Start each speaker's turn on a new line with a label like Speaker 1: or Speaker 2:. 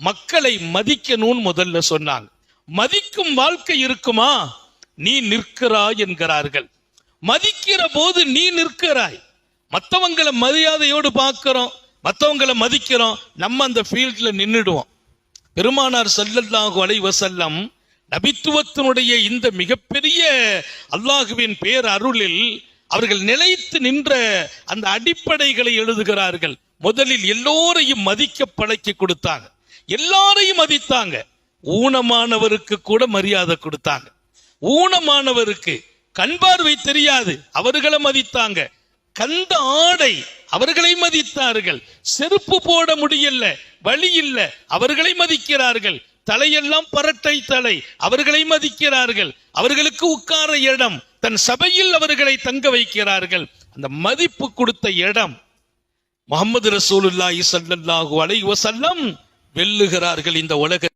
Speaker 1: மக்களை மதிக்கணும்னு முதல்ல சொன்னாங்க. மதிக்கும் வாழ்க்கை இருக்குமா? நீ நிற்கிறாய் என்கிறார்கள். மதிக்கிற போது நீ நிற்கிறாய். மற்றவங்களை மரியாதையோடு பார்க்கிறோம் மற்றவங்களை மதிக்கிறோம் நம்ம அந்த ஃபீல்டில் நின்றுடுவோம் பெருமானார் சல்லல்லாஹு அலைவசல்லம் நபித்துவத்தினுடைய இந்த மிகப்பெரிய அல்லாஹுவின் பேர் அருளில் அவர்கள் நிலைத்து நின்ற அந்த அடிப்படைகளை எழுதுகிறார்கள். முதலில் எல்லோரையும் மதிக்க பழக்கி கொடுத்தாங்க. எல்லாரையும் மதித்தாங்க. ஊனமானவருக்கு கூட மரியாதை கொடுத்தாங்க. ஊனமானவருக்கு கண் பார்வை தெரியாது அவர்களை மதித்தாங்க. கந்த ஆடை அவர்களை மதித்தார்கள். செருப்பு போட முடியல வழி இல்ல அவர்களை மதிக்கிறார்கள். தலையெல்லாம் பரட்டை தலை அவர்களை மதிக்கிறார்கள். அவர்களுக்கு உட்கார இடம் தன் சபையில் அவர்களை தங்க வைக்கிறார்கள். அந்த மதிப்பு கொடுத்த இடம் முகமது ரசூலுல்லாஹி சல்லல்லாஹு அலைஹி வசல்லம் வெல்லுகிறார்கள் இந்த உலக